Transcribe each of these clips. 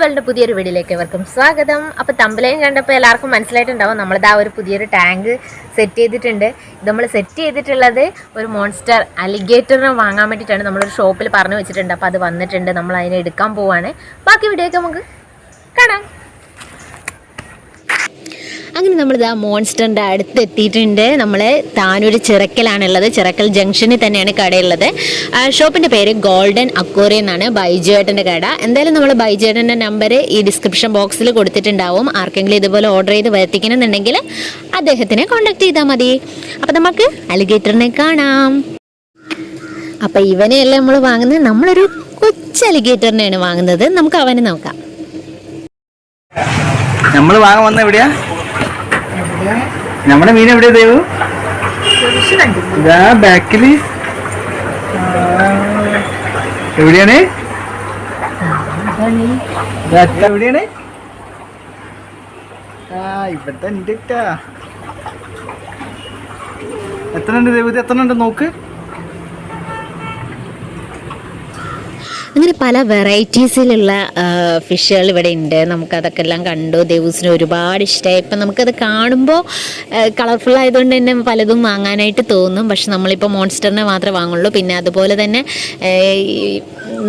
World പുതിയൊരു വീഡിയോയിലേക്ക് ഏവർക്കും സ്വാഗതം. അപ്പോൾ തമ്പലയും കണ്ടപ്പോൾ എല്ലാവർക്കും മനസ്സിലായിട്ടുണ്ടാവും നമ്മളിതാ ഒരു പുതിയൊരു ടാങ്ക് സെറ്റ് ചെയ്തിട്ടുണ്ട്. ഇത് നമ്മൾ സെറ്റ് ചെയ്തിട്ടുള്ളത് ഒരു മോൺസ്റ്റർ അലിഗേറ്ററിനെ വാങ്ങാൻ വേണ്ടിയിട്ടാണ് നമ്മളൊരു ഷോപ്പിൽ പറഞ്ഞു വെച്ചിട്ടുണ്ട്. അപ്പോൾ അത് വന്നിട്ടുണ്ട്. നമ്മൾ അതിനെ എടുക്കാൻ പോവാണ്. ബാക്കി വീഡിയോ ഒക്കെ നമുക്ക് കാണാം. അങ്ങനെ നമ്മൾ ഇതാ മോൺസ്റ്ററിന്റെ അടുത്ത് എത്തിയിട്ടുണ്ട് നമ്മൾ താനൊരു ചിറക്കലാണുള്ളത്. ചിറക്കൽ ജംഗ്ഷനിൽ തന്നെയാണ് കടയുള്ളത്. ഷോപ്പിന്റെ പേര് ഗോൾഡൻ അക്കോറി എന്നാണ്. ബൈജുവേട്ടന്റെ കട. എന്തായാലും നമ്മൾ ബൈജുവേട്ടന്റെ നമ്പർ ഈ ഡിസ്ക്രിപ്ഷൻ ബോക്സിൽ കൊടുത്തിട്ടുണ്ടാവും. ആർക്കെങ്കിലും ഇതുപോലെ ഓർഡർ ചെയ്ത് വരുത്തിക്കണമെന്നുണ്ടെങ്കിൽ അദ്ദേഹത്തിനെ കോൺടാക്ട് ചെയ്താൽ മതി. അപ്പോൾ നമുക്ക് അലിഗേറ്ററിനെ കാണാം. അപ്പം ഇവനെയല്ല നമ്മൾ വാങ്ങുന്നത്? നമ്മളൊരു കൊച്ചു അലിഗേറ്ററിനെയാണ് വാങ്ങുന്നത്. നമുക്ക് അവനെ നോക്കാം. നമ്മൾ വാങ്ങാൻ വന്ന എവിടെയാ? നമ്മുടെ മീൻ എവിടെ ദേവു? ഇതാ ബാക്കിൽ. എവിടെയാണ്? എവിടെയാണ് ആ ഇവിടെ ഉണ്ട് എത്ര ഉണ്ട് ദേവു ഇത് എത്ര ഉണ്ട് നോക്ക്. അങ്ങനെ പല വെറൈറ്റീസിലുള്ള ഫിഷുകൾ ഇവിടെ ഉണ്ട്. നമുക്കതൊക്കെ എല്ലാം കണ്ടു. ദേവൂസിന് ഒരുപാട് ഇഷ്ടമായി ഇപ്പം നമുക്കത് കാണുമ്പോൾ കളർഫുൾ ആയതുകൊണ്ട് തന്നെ പലതും വാങ്ങാനായിട്ട് തോന്നും. പക്ഷെ നമ്മളിപ്പോൾ മോൺസ്റ്ററിനെ മാത്രമേ വാങ്ങുള്ളൂ. പിന്നെ അതുപോലെ തന്നെ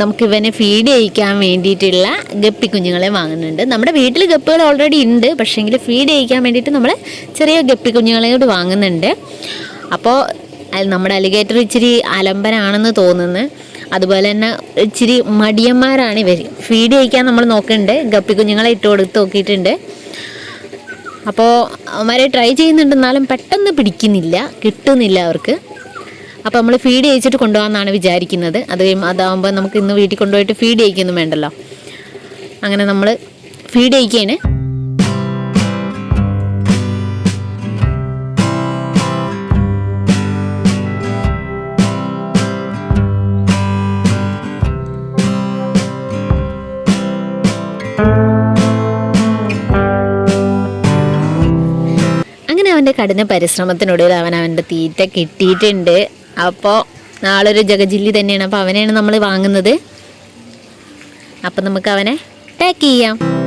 നമുക്ക് ഇവനെ ഫീഡ് ചെയ്യിക്കാൻ വേണ്ടിയിട്ടുള്ള ഗപ്പി കുഞ്ഞുങ്ങളെ വാങ്ങുന്നുണ്ട്. നമ്മുടെ വീട്ടിൽ ഗപ്പുകൾ ഓൾറെഡി ഉണ്ട്. പക്ഷേങ്കിൽ ഫീഡ് ചെയ്യിക്കാൻ വേണ്ടിയിട്ട് നമ്മൾ ചെറിയ ഗപ്പി കുഞ്ഞുങ്ങളെ കൂടി വാങ്ങുന്നുണ്ട് അപ്പോൾ നമ്മുടെ അലിഗേറ്റർ ഇച്ചിരി അലമ്പനാണെന്ന് തോന്നുന്നു. അതുപോലെ തന്നെ ഇച്ചിരി മടിയന്മാരാണ് ഇവർ ഫീഡ് ചെയ്യിക്കാൻ നമ്മൾ നോക്കുന്നുണ്ട് ഗപ്പി കുഞ്ഞുങ്ങളെ ഇട്ട് കൊടുത്ത് നോക്കിയിട്ടുണ്ട്. അപ്പോൾ അവരെ ട്രൈ ചെയ്യുന്നുണ്ട്. എന്നാലും പെട്ടെന്ന് പിടിക്കുന്നില്ല. കിട്ടുന്നില്ല അവർക്ക്. അപ്പോൾ നമ്മൾ ഫീഡ് ചെയ്യിച്ചിട്ട് കൊണ്ടുപോകാമെന്നാണ് വിചാരിക്കുന്നത്. അത് അതാകുമ്പോൾ നമുക്ക് ഇന്ന് വീട്ടിൽ കൊണ്ടുപോയിട്ട് ഫീഡ് ചെയ്യിക്കൊന്നും വേണ്ടല്ലോ. അങ്ങനെ നമ്മൾ ഫീഡ് ചെയ്യിക്കുകയാണ് കഠിന പരിശ്രമത്തിനൊടുവിൽ അവൻ അവന്റെ തീറ്റ കിട്ടിയിട്ടുണ്ട്. അപ്പോൾ നാളൊരു ജഗജില്ലി തന്നെയാണ്. അപ്പോൾ അവനെയാണ് നമ്മൾ വാങ്ങുന്നത്. അപ്പം നമുക്ക് അവനെ പാക്ക് ചെയ്യാം.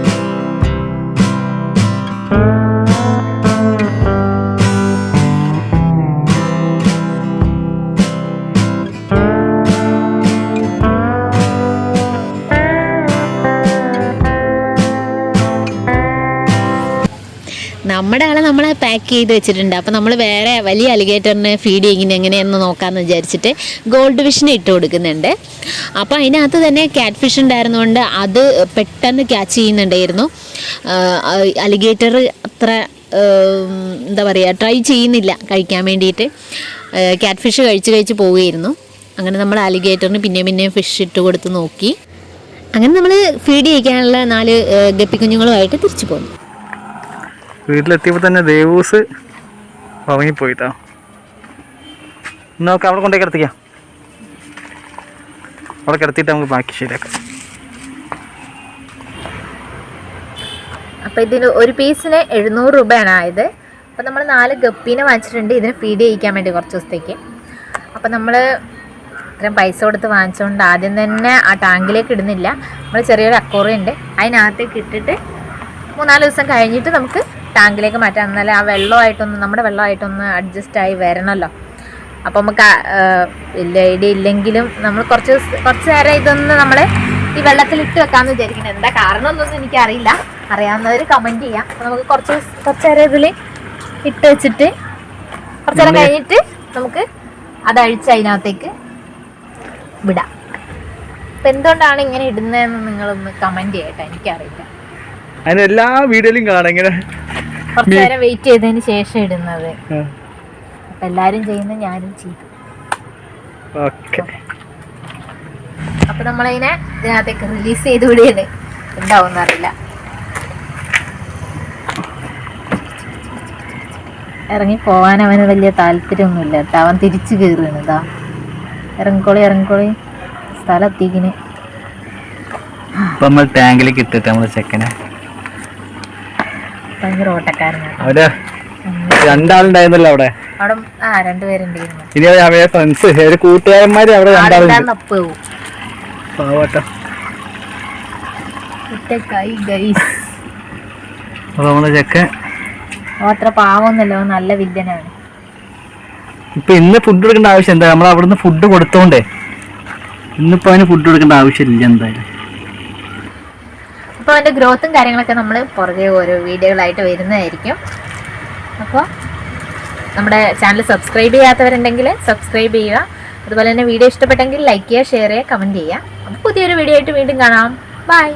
നമ്മുടെ ആളെ നമ്മൾ പാക്ക് ചെയ്ത് വെച്ചിട്ടുണ്ട്. അപ്പോൾ നമ്മൾ വേറെ വലിയ അലിഗേറ്ററിനെ ഫീഡ് ചെയ്യുന്നത് എങ്ങനെയെന്ന് നോക്കാമെന്ന് വിചാരിച്ചിട്ട് ഗോൾഡ് ഫിഷിന് ഇട്ട് കൊടുക്കുന്നുണ്ട്. അപ്പോൾ അതിനകത്ത് തന്നെ ക്യാറ്റ് ഫിഷ് ഉണ്ടായിരുന്നുകൊണ്ട് അത് പെട്ടെന്ന് ക്യാച്ച് ചെയ്യുന്നുണ്ടായിരുന്നു. അലിഗേറ്റർ അത്ര എന്താ പറയുക ട്രൈ ചെയ്യുന്നില്ല കഴിക്കാൻ വേണ്ടിയിട്ട്. ക്യാറ്റ് ഫിഷ് കഴിച്ച് കഴിച്ച് പോവുകയായിരുന്നു. അങ്ങനെ നമ്മൾ അലിഗേറ്ററിന് പിന്നെയും പിന്നെയും ഫിഷ് ഇട്ട് കൊടുത്ത് നോക്കി. അങ്ങനെ നമ്മൾ ഫീഡ് ചെയ്യിക്കാനുള്ള നാല് ഗപ്പിക്കുഞ്ഞുങ്ങളുമായിട്ട് തിരിച്ചു പോന്നു. വീട്ടിലെത്തിയപ്പോൾ തന്നെ ദേവൂസ് ഉറങ്ങിപ്പോയിട്ടോ. നോക്കാം അവിടെ കൊണ്ടേ കിടത്തിക്കാം. അവിടെ കിടത്തിയിട്ട് നമുക്ക് ബാക്കി ശരിയാക്കാം. അപ്പോൾ ഇതിന് ഒരു പീസിന് എഴുന്നൂറ് രൂപയാണ് ആയത്. അപ്പോൾ നമ്മൾ നാല് ഗപ്പീനെ വാങ്ങിച്ചിട്ടുണ്ട്. ഇതിന് ഫീഡ് ചെയ്യിക്കാൻ വേണ്ടി കുറച്ച് ദിവസത്തേക്ക്. അപ്പോൾ നമ്മൾ ഇത്രയും പൈസ കൊടുത്ത് വാങ്ങിച്ചുകൊണ്ട് ആദ്യം തന്നെ ആ ടാങ്കിലേക്ക് ഇടുന്നില്ല. നമ്മൾ ചെറിയൊരു അക്കോറിയുണ്ട് അതിനകത്തേക്ക് ഇട്ടിട്ട് മൂന്നാൽ ദിവസം കഴിഞ്ഞിട്ട് നമുക്ക് ടാങ്കിലേക്ക് മാറ്റാം എന്നാലേ ആ വെള്ളമായിട്ടൊന്ന് നമ്മുടെ വെള്ളമായിട്ടൊന്ന് അഡ്ജസ്റ്റ് ആയി വരണമല്ലോ അപ്പോൾ നമുക്ക് വലിയ ഐഡിയ ഇല്ലെങ്കിലും നമ്മൾ കുറച്ച് കുറച്ച് നേരം ഇതൊന്ന് നമ്മൾ ഈ വെള്ളത്തിൽ ഇട്ട് വെക്കാമെന്ന് വിചാരിക്കുന്നത് എന്താ കാരണം എന്നൊന്നും എനിക്കറിയില്ല. അറിയാവുന്നവർ കമന്റ് ചെയ്യാം. അപ്പോൾ നമുക്ക് കുറച്ച് കുറച്ച് നേരം ഇതിൽ ഇട്ട് വെച്ചിട്ട് കുറച്ച് നേരം കഴിഞ്ഞിട്ട് നമുക്ക് അത് അഴിച്ച് അതിനകത്തേക്ക് വിടാം. അപ്പം എന്തുകൊണ്ടാണ് ഇങ്ങനെ ഇടുന്നതെന്ന് നിങ്ങളൊന്ന് കമന്റ് ചെയ്യട്ടെ. എനിക്കറിയില്ല. അതിന് എല്ലാ വീഡിയോയിലും കാണാം ഇങ്ങനെ വെയിറ്റ് ചെയ്തതിന് ശേഷം ഇടുന്നത്. എല്ലാരും എല്ലാവരും ചെയ്യുന്ന ഞാനും ചെയ്തു. ഓക്കെ. അപ്പൊ നമ്മളതിനെ ഇതിനകത്തേക്ക് റിലീസ് ചെയ്ത് വിടുകയാണ്. ഉണ്ടാവും അറിയില്ല. ഇറങ്ങി പോവാൻ അവന് വലിയ താല്പര്യമൊന്നുമില്ല. കേട്ടോ അവൻ തിരിച്ചു കയറുകയാണ് ഇതാ ഇറങ്ങിക്കോളി ഇറങ്ങിക്കോളി. സ്ഥലം എത്തിക്കിന് ഇപ്പൊ നമ്മൾ ടാങ്കിലേക്ക് ഇട്ടിട്ട് നമ്മൾ ചെക്കനെ ഭയങ്കര ഓട്ടക്കാരനാണ് അവിടെ രണ്ടാളുണ്ടായിരുന്നല്ലോ അവിടെ. അവിടെ ആ രണ്ടുപേരുണ്ടായിരുന്നു ഇനി അവരെ ഫ്രണ്ട്സ് ഒരു കൂട്ടുകാരന്മാര് അവിടെ രണ്ടാളുണ്ട്. ആളുണ്ടാകുന്ന അപ്പ്. പോവും പാവട്ടോ. ഒറ്റക്കായി ഗൈസ് അപ്പൊ നമ്മളെ ചെക്കൻ. അത്ര പാവമൊന്നുമല്ലോ നല്ല വില്ലനാണ്. ഇപ്പൊ ഇന്ന് ഫുഡ് കൊടുക്കേണ്ട ആവശ്യം എന്താ? നമ്മൾ അവിടുന്ന് ഫുഡ് കൊടുത്തോണ്ടേ. ഇന്നിപ്പോ അവന് ഫുഡ് കൊടുക്കേണ്ട ആവശ്യമില്ല എന്തായാലും. അപ്പോൾ അതിന്റെ ഗ്രോത്തും കാര്യങ്ങളൊക്കെ നമ്മൾ പുറകെ ഓരോ വീഡിയോകളായിട്ട് വരുന്നതായിരിക്കും. അപ്പോൾ നമ്മുടെ ചാനൽ സബ്സ്ക്രൈബ് ചെയ്യാത്തവരുണ്ടെങ്കിൽ സബ്സ്ക്രൈബ് ചെയ്യുക. അതുപോലെ തന്നെ വീഡിയോ ഇഷ്ടപ്പെട്ടെങ്കിൽ ലൈക്ക് ചെയ്യുക ഷെയർ ചെയ്യുക കമന്റ് ചെയ്യുക. അപ്പോൾ പുതിയൊരു വീഡിയോ ആയിട്ട് വീണ്ടും കാണാം. ബൈ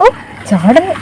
ഓ ചാടുന്നു.